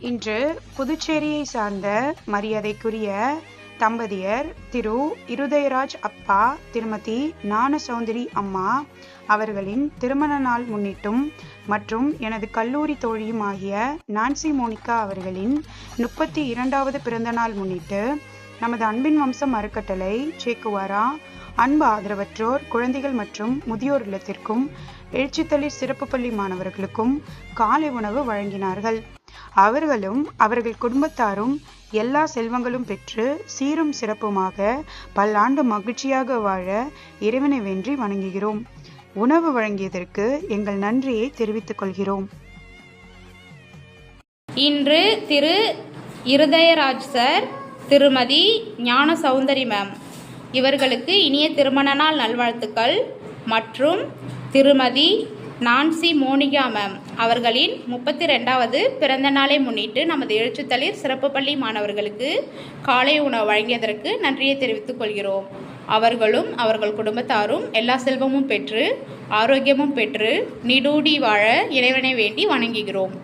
இன்று புதுச்சேரியை சார்ந்த மரியாதைக்குரிய தம்பதியர் திரு இருதயராஜ் அப்பா திருமதி ஞானசௌந்தரி அம்மா அவர்களின் திருமண நாள் முன்னிட்டும் மற்றும் எனது கல்லூரி தோழியும் ஆகிய நான்சி மோனிகா அவர்களின் முப்பத்தி இரண்டாவது பிறந்த நாள் முன்னிட்டு நமது அன்பின் வம்சம் அறக்கட்டளை சேக்குவாரா அன்பு ஆதரவற்றோர் குழந்தைகள் மற்றும் முதியோர் இல்லத்திற்கும் எழுச்சித்தளிர் சிறப்பு பள்ளி மாணவர்களுக்கும் காலை உணவு வழங்கினார்கள். அவர்களும் அவர்கள் குடும்பத்தாரும் எல்லா செல்வங்களும் பெற்று சீரும் சிறப்புமாக பல்லாண்டு மகிழ்ச்சியாக வாழ இறைவனை வேண்டி வணங்குகிறோம். உணவு வழங்கியதற்கு எங்கள் நன்றியை தெரிவித்துக் கொள்கிறோம். இன்று திரு இருதயராஜ் சார் திருமதி ஞான சௌந்தரி மேம் இவர்களுக்கு இனிய திருமண நாள் நல்வாழ்த்துக்கள் மற்றும் திருமதி நான்சி மோனிகா மேம் அவர்களின் முப்பத்தி ரெண்டாவது பிறந்த நாளை முன்னிட்டு நமது எழுச்சித்தளிர் சிறப்பு பள்ளி மாணவர்களுக்கு காலை உணவு வழங்கியதற்கு நன்றியை தெரிவித்துக் கொள்கிறோம். அவர்களும் அவர்கள் குடும்பத்தாரும் எல்லா செல்வமும் பெற்று ஆரோக்கியமும் பெற்று நிடூடி வாழ இறைவனை வேண்டி வணங்குகிறோம்.